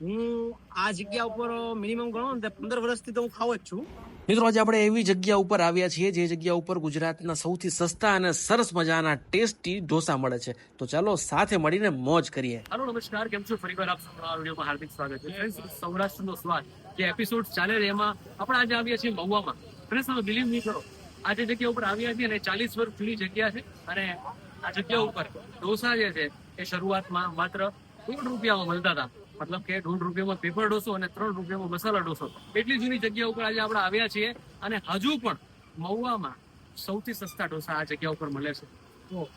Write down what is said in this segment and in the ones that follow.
હું આ જગ્યા ઉપર મિનિમમ ગણો ને પંદર વર્ષથી તો હું ખાવ જ છું. મિત્રો આજે આપણે એવી જગ્યા ઉપર આવ્યા છીએ જે જગ્યા ઉપર ગુજરાતના સૌથી સસ્તા અને સરસ મજાના ટેસ્ટી ઢોસા મળે છે. તો ચાલો સાથે મળીને મોજ કરીએ. હેલો નમસ્કાર. કેમ છો? ફરીવાર આપ સૌનું આ વિડીયોમાં હાર્દિક સ્વાગત છે. સૌરાષ્ટ્રનો સ્વાદ જે એપિસોડ ચાલે છે એમાં આપણે આજે આવ્યા છીએ મહુવામાં. ફ્રેન્ડ્સ તમે બિલીવ નહીં કરો. આજે જગ્યા ઉપર આવ્યા છીએ અને ચાલીસ વર્ષ જૂની જગ્યા છે અને આ જગ્યા ઉપર ઢોસા જે છે એ શરૂઆતમાં માત્ર દોઢ રૂપિયામાં મળતા હતા. મતલબ કે દોઢ રૂપિયામાં પેપર ઢોસો અને ત્રણ રૂપિયામાં મસાલા ઢોસો એટલી જૂની જગ્યા ઉપર આજે આપણે આવ્યા છીએ અને હજુ પણ મહુવામાં સૌથી સસ્તા ઢોસા આ જગ્યા ઉપર મળે છે. તો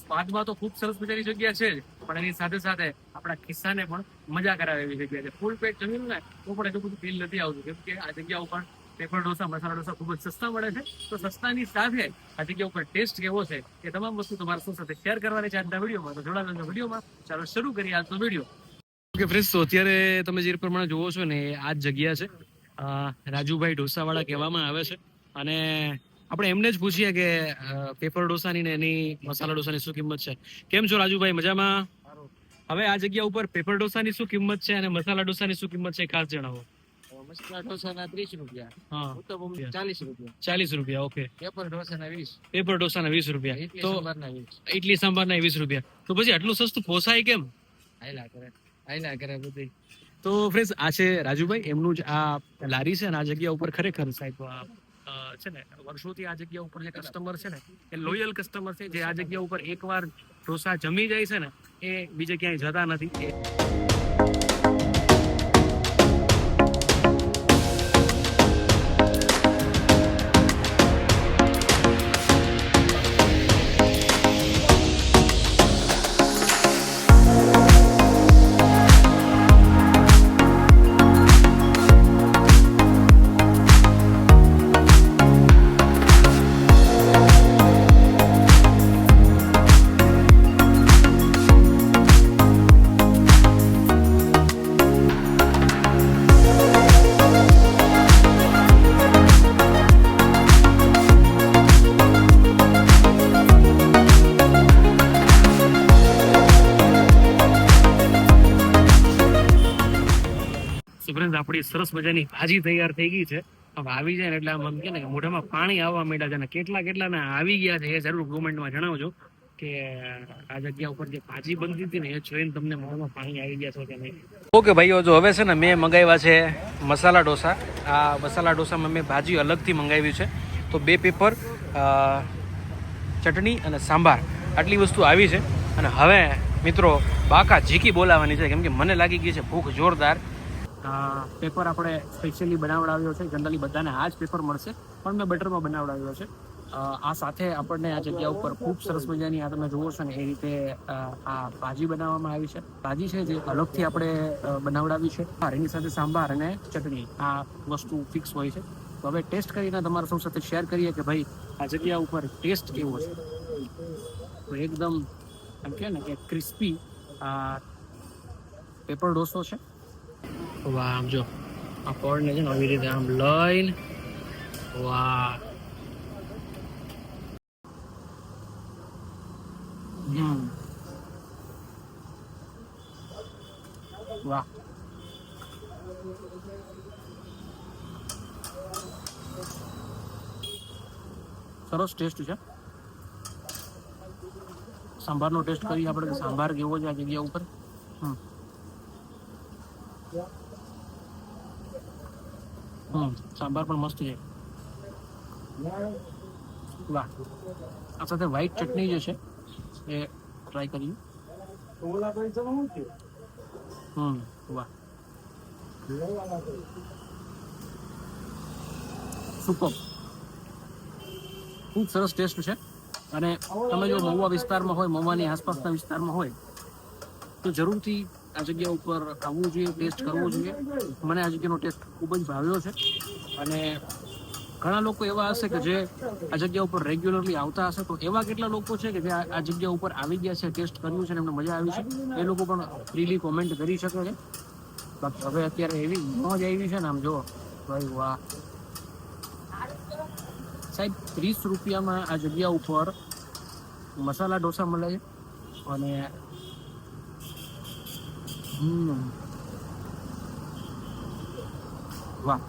સ્વાદમાં તો ખૂબ સરસ મજાની જગ્યા છે જ, પણ એની સાથે સાથે આપણા ખિસ્સાને પણ મજા કરાવે એવી જગ્યા છે. ફૂલ પેટ જમીન ને તો પણ એટલું બધું ફીલ નથી આવતું, કેમ કે આ જગ્યા ઉપર પેપર ઢોસા મસાલા ઢોસા ખૂબ જ સસ્તા મળે છે. તો સસ્તાની સાથે આ જગ્યા ઉપર ટેસ્ટ કેવો છે એ તમામ વસ્તુ તમારા સાથે શેર કરવાની છે આજના વિડીયોમાં. તો જોડાયેલા વિડીયોમાં ચાલો શરૂ કરીએ આજનો વીડિયો. ઓકે ફ્રેન્ડ્સ તો અત્યારે તમે જે પ્રમાણે જોવો છો ને આ જ જગ્યા છે. રાજુભાઈ ઢોસાવાળા કહેવામાં આવે છે. અને આપણે એમને જ પૂછીએ કે પેપર ડોસાની ને એની મસાલા ડોસાની શું કિંમત છે. કેમ છો રાજુભાઈ? મજામાં? હવે આ જગ્યા ઉપર પેપર ડોસાની શું કિંમત છે અને મસાલા ડોસાની શું કિંમત છે ખાસ જણાવો. મસાલા ઢોસાના ત્રીસ રૂપિયા. હા. ચાલીસ રૂપિયા. ચાલીસ રૂપિયા ઓકે. પેપર ઢોસાના વીસ. પેપર ઢોસાના વીસ રૂપિયા. તો ઇડલી સાંભારના વીસ રૂપિયા. તો પછી આટલું સસ્તું પોસાય કેમ? આયલા કરે. હાયલા કરે બધી. તો ફ્રેન્ડ્સ આ છે રાજુભાઈ, એમનું જ આ લારી છે ને, આ જગ્યા ઉપર ખરેખર સાહેબ છે ને, વર્ષોથી આ જગ્યા ઉપર જે કસ્ટમર છે ને, એ લોયલ કસ્ટમર છે, જે આ જગ્યા ઉપર એકવાર ઢોસા જમી જાય છે ને, એ બીજે ક્યાંય જતા નથી. એ So આપણી સરસ મજાની ભાજી તૈયાર થઈ ગઈ છે. હવે આવી જાય ને એટલે આમ કે ને મોઢામાં પાણી આવવા માંડ્યા છે અને કેટલા કેટલા ને આવી ગયા છે એ જરૂર કોમેન્ટમાં જણાવજો કે આ જગ્યા ઉપર જે ભાજી બનતી હતી ને એ જોઈને તમને મોઢામાં પાણી આવી ગયા છે કે નહીં? ઓકે ભાઈઓ, જો હવે છે ને મેં મંગાવ્યા છે મસાલા ઢોસા આ મસાલા ઢોસામાં મેં ભાજી અલગથી મંગાવી છે. તો બે પેપર ચટણી અને સાંભાર આટલી વસ્તુ આવી છે. અને હવે મિત્રો, બાકા ઝીકી બોલાવવાની છે કેમ કે મને લાગી ગઈ છે ભૂખ જોરદાર. પેપર આપણે સ્પેશિયલી બનાવડાવ્યો છે. જનરલી બધાને આ જ પેપર મળશે, પણ મેં બટરમાં બનાવડાવ્યો છે. આ સાથે આપણને આ જગ્યા ઉપર ખૂબ સરસ મજાની આ તમે જુઓ છો ને, એ રીતે આ ભાજી બનાવવામાં આવી છે. ભાજી છે જે અલગથી આપણે બનાવડાવી છે. એની સાથે સાંભાર અને ચટણી આ વસ્તુ ફિક્સ હોય છે. તો હવે ટેસ્ટ કરીને તમારા સૌ સાથે શેર કરીએ કે ભાઈ, આ જગ્યા ઉપર ટેસ્ટ કેવો છે? તો એકદમ એમ કે ને કે ક્રિસ્પી પેપર ઢોસો છે. વાહ, આમ જો. આ પડને છે ને આવી રીતે આમ લઈને, વાહ. વાહ. સરસ ટેસ્ટ છે. સાંભારનો ટેસ્ટ કરીએ આપણે સાંભાર કેવો છે આ જગ્યા ઉપર? હમ. હમ, સાંભાર પણ મસ્ત છે. વાહ. આ સાથે વ્હાઈટ ચટણી જે છે, એ ટ્રાય કરીએ. હમ, વાહ. સુપર ખૂબ સરસ ટેસ્ટ છે. અને તમે જો મહુવા વિસ્તારમાં હોય, મહુવાની આસપાસના વિસ્તારમાં હોય, તો જરૂરથી આ જગ્યા ઉપર આવવું જોઈએ, ટેસ્ટ કરવો જોઈએ. મને આ જગ્યાનો ટેસ્ટ ખૂબ જ ભાવ્યો છે. અને ઘણા લોકો એવા હશે કે જે આ જગ્યા ઉપર રેગ્યુલરલી આવતા હશે. તો એવા કેટલા લોકો છે કે જે આ જગ્યા ઉપર આવી ગયા છે, ટેસ્ટ કર્યું છે અને એમને મજા આવી છે? એ લોકો પણ ફ્રીલી કોમેન્ટ કરી શકે છે. બાકી હવે અત્યારે એવી મોજ આવી છે ને આમ જો, ભાઈ વાહ. સાહેબ, ત્રીસ રૂપિયામાં આ જગ્યા ઉપર મસાલા ઢોસા મળે છે. અને વાહ.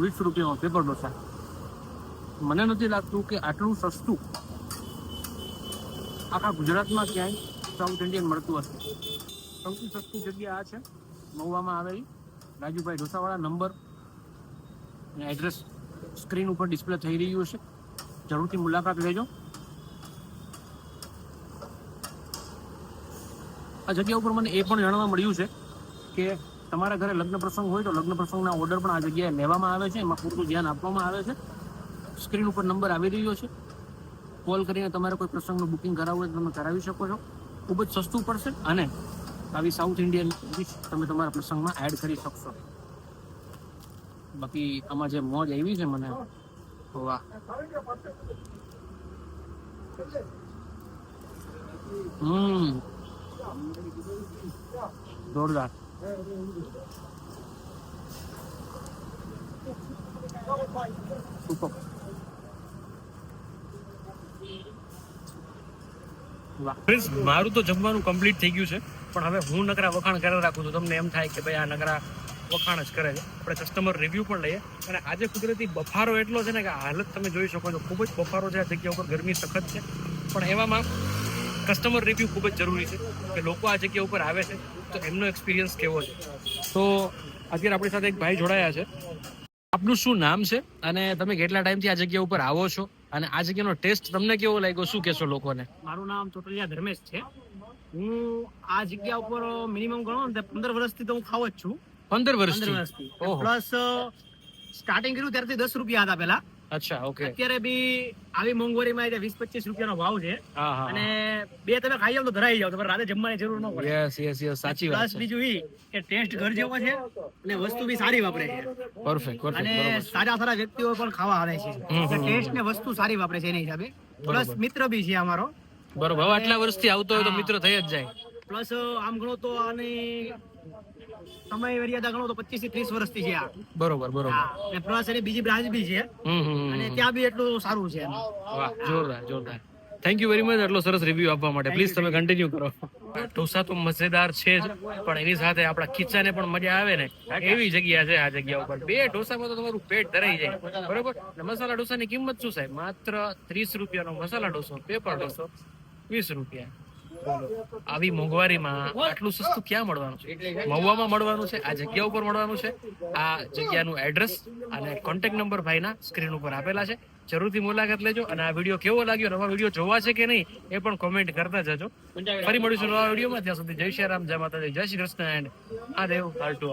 વીસ રૂપિયાનો પેપર ડોસા. મને નથી લાગતું કે આટલું સસ્તું આખા ગુજરાતમાં ક્યાંય સાઉથ ઇન્ડિયન મળતું હશે. સૌથી સસ્તી જગ્યા આ છે, મહુવામાં આવેલી રાજુભાઈ ઢોસાવાળા નંબર. અને એડ્રેસ સ્ક્રીન ઉપર ડિસ્પ્લે થઈ રહ્યું છે જરૂરથી મુલાકાત લેજો. આ જગ્યા ઉપર મને એ પણ જાણવા મળ્યું છે કે તમારા ઘરે લગ્ન પ્રસંગ હોય તો લગ્ન પ્રસંગના ઓર્ડર પણ આ જગ્યાએ લેવામાં આવે છે. એમાં પૂરતું ધ્યાન આપવામાં આવે છે. સ્ક્રીન ઉપર નંબર આવી રહ્યો છે. કોલ કરીને તમારે કોઈ પ્રસંગનું બુકિંગ કરાવવું હોય તો તમે કરાવી શકો છો. ખૂબ જ સસ્તું પડશે અને આવી સાઉથ ઇન્ડિયન ડિશ તમે તમારા પ્રસંગમાં એડ કરી શકશો. બાકી આમાં જે મોજ આવી છે મને વાહ. હમ. જોરદાર સુપર ફ્રેન્ડ્સ મારું તો જમવાનું કમ્પ્લીટ થઈ ગયું છે. પણ હવે હું નકરા વખાણ કરે રાખું છું. તમને એમ થાય કે ભાઈ આ નકરા વખાણ જ કરે છે. આપણે કસ્ટમર રિવ્યૂ પણ લઈએ. અને આજે કુદરતી બફારો એટલો છે ને કે હાલત તમે જોઈ શકો છો. ખૂબ જ બફારો છે આ જગ્યા ઉપર. ગરમી સખત છે. પણ એવામાં કસ્ટમર રિવ્યૂ ખૂબ જ જરૂરી છે કે લોકો આ જગ્યા ઉપર આવે છે તો એમનો એક્સપિરિયન્સ કેવો છે? તો અત્યારે આપણી સાથે એક ભાઈ જોડાયા છે. આપનું શું નામ છે અને તમે કેટલા ટાઈમથી આ જગ્યા ઉપર આવો છો? અને આ જગ્યાનો ટેસ્ટ તમને કેવો લાગ્યો? શું કહેશો લોકોને? મારું નામ ચોટલિયા ધર્મેશ છે. હું આ જગ્યા ઉપર મિનિમમ ગણો ને પંદર વર્ષથી તો હું ખાવ જ છું. પંદર વર્ષથી? વર્ષથી. પ્લસ સ્ટાર્ટિંગ કર્યું ત્યારથી દસ રૂપિયા હતા પેલા અચ્છા ઓકે અત્યારે બી આવી મોંઘવારીમાં વીસ પચીસ રૂપિયાનો ભાવ છે. અને બે તમે ખાઈ જાવ તો ધરાઈ જાવ તમારે રાતે જમવાની જરૂર ન પડે. યસ યસ યસ સાચી વાત પ્લસ બીજું ઈ કે ટેસ્ટ ઘર જેવો છે અને વસ્તુ બી સારી વાપરે છે. પરફેક્ટ પરફેક્ટ અને સારા સારા વ્યક્તિઓ પણ ખાવા આવે છે. ટેસ્ટ ને વસ્તુ સારી વાપરે છે એના હિસાબે. પ્લસ મિત્ર બી છે અમારો. બરોબર આટલા વર્ષથી આવતો હોય તો મિત્ર થઈ જ જાય. પ્લસ આમ ગણો તો આની સમય મર્યાદા ગણો તો પચીસથી ત્રીસ વર્ષથી છે આ. બરોબર બરોબર. અને એની બીજી બ્રાન્ચ બી છે. અને ત્યાં બી એટલું સારું છે વાહ જોરદાર જોરદાર. થેન્ક યુ વેરી મચ આટલો સરસ રિવ્યુ આપવા માટે. પ્લીઝ તમે કન્ટિન્યુ કરો. ઢોસા તો મજેદાર છે પણ એની સાથે આપણા ખીચાને પણ મજા આવે ને. એવી જગ્યા છે આ જગ્યા ઉપર. બે ઢોસામાં તો તમારું પેટ ધરાઈ જાય. બરોબર? મસાલા ઢોસાની કિંમત શું સાહેબ? માત્ર ત્રીસ રૂપિયાનો મસાલા ઢોસો પેપર ઢોસો વીસ રૂપિયા. આવી મોંઘવારીમાં આટલું સસ્તું ક્યાં મળવાનું છે? મહુવામાં મળવાનું છે, આ જગ્યા ઉપર મળવાનું છે, આ જગ્યાનું એડ્રેસ અને કોન્ટેક્ટ નંબર ભાઈના સ્ક્રીન ઉપર આપેલા છે. જરૂરથી મુલાકાત લેજો અને આ વીડિયો કેવો લાગ્યો, નવા વીડિયો જોવા છે કે નહીં, એ પણ કોમેન્ટ કરતા જજો. ફરી મળીશું નવા વિડીયોમાં ત્યાં સુધી જય શ્રી રામ, જય માતાજી, જય શ્રી કૃષ્ણ એન્ડ આ દેવ હાલ ટુ